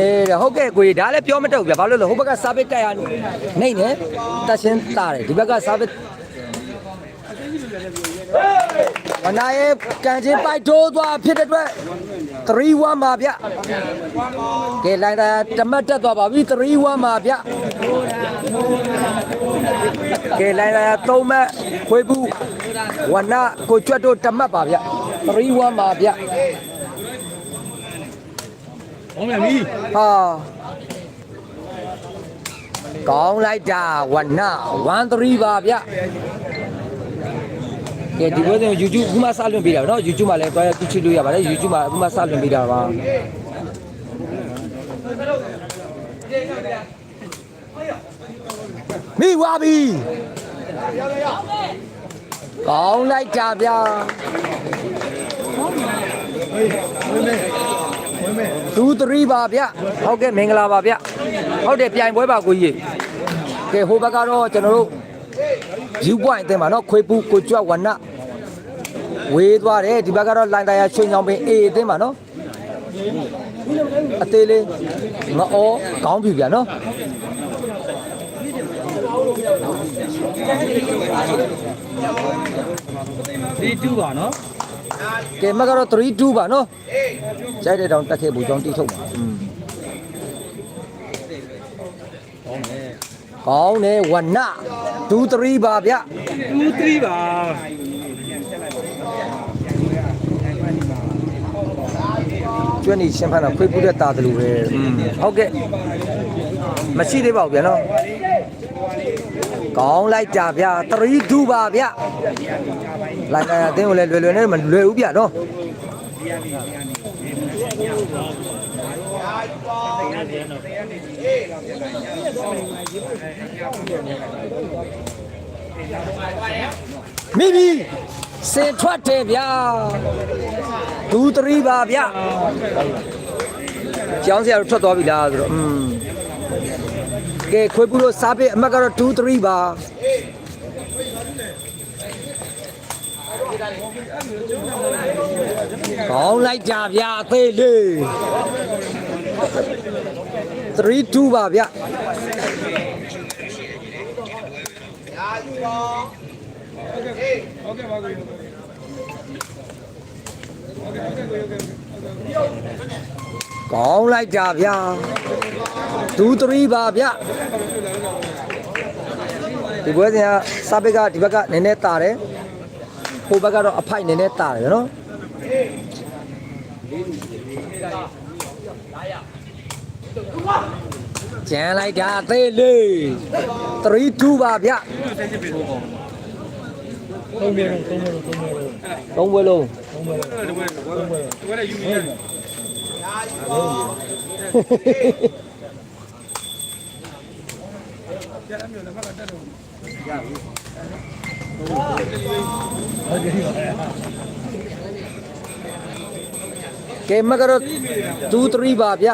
နေတဲ့ဟုတ်ကဲ့ကိုကြီးဒါလည်းပြောမတော့ဘူးဗျာဘာလို့လဲဟိုဘက်ကစာပစ်တက်ရနေနေတက်ရှင်းတာတယ်ဒီဘက်ကစာပစ်ဝနာရဲ့ကန်ချင်းပိုက်ထိုးသွားဖြစ်တဲ့အတွက်3-1ပါဗျကဲလိုက်တာတမတ်တက်သွားပါပြီ3-1ပါဗျကဲလိုက်တာ3မတ်ခွေးဘူးဝနာကိုကျွတ်တို့တမတ်ပါဗျ3-1ပါဗျ ကောင်းပြန်ပြီဟာကောင်းလိုက်တာဝနာ13ပါဗျကဲဒီဘက်ဆို YouTube ခုမှစလွှင့်ပေးတာเนาะ YouTube မှာလည်းတွားရကြည့်ချလို့ရပါတယ် YouTube မှာအခုမှစလွှင့်ပေးတာပါမိဝါပြီကောင်းလိုက်တာဗျာဟုတ်ပါဘူး ဒူ3ပါဗျဟုတ်ကဲ့မင်္ဂလာပါဗျဟုတ်တယ်ပြိုင်ပွဲပါကိုကြီးကဲဟိုဘက်ကတော့ကျွန်တော်တို့ view point အတင်းပါနော်ခွေးပူကိုကြွဝနဝေးသွားတယ်ဒီဘက်ကတော့လိုင်တရာချွေညောင်ပင် A အတင်းပါနော်အသေးလေးမအောခေါင်းဖြူပြန်နော်ဒီတူပါနော် ကဲမကတော့32ပါနော်ကြိုက်တဲ့တောင်တက်ခဲ့ဘူးကြောင်းတိထုတ်ပါကောင်းတယ်ဝန23ပါဗျ23ပါကျွန်းနေရှင်းဖမ်းတာခွေးပူးတဲ့ตาတလူပဲဟုတ်ကဲ့မရှိသေးပါဘူးဗျာနော် ကောင်းလိုက်ကြဗျာ3 2ပါဗျလိုက်လာအတင်းကိုလည်းလွယ်လွယ်နဲ့မလွယ်ဘူးဗျာနော်မိမိစင်ထွက်တယ်ဗျာဒူ3ပါဗျာကျောင်းဆရာတို့ထွက်သွားပြီလားဆိုတော့อืม ကဲခွေးပူလို့စားပစ်အမှတ်ကတော့2 3ပါကောင်းလိုက်ကြဗျာအသေးလေး3 2ပါဗျာကော င်းလိုက်ကြဗျာ2 3ပါဗျာဒီဘွဲစဉ်ကစားပစ်ကဒီဘက်ကနည်းနည်းတာတယ်ဟိုဘက်ကတော့အဖိုက်နည်းနည်းတာတယ်နော်ကျန်လိုက်တာအသေးလေး3 2ပါဗျသုံးမြေလုံးသုံးမြေလုံးသုံးမြေလုံးသုံးဘွဲလုံးသုံးမြေလုံးသုံးမြေလုံးဒီကနေ့ယူနေဟုတ်ကဲ့ပါ ကဲမကတော့2 3ပါဗျ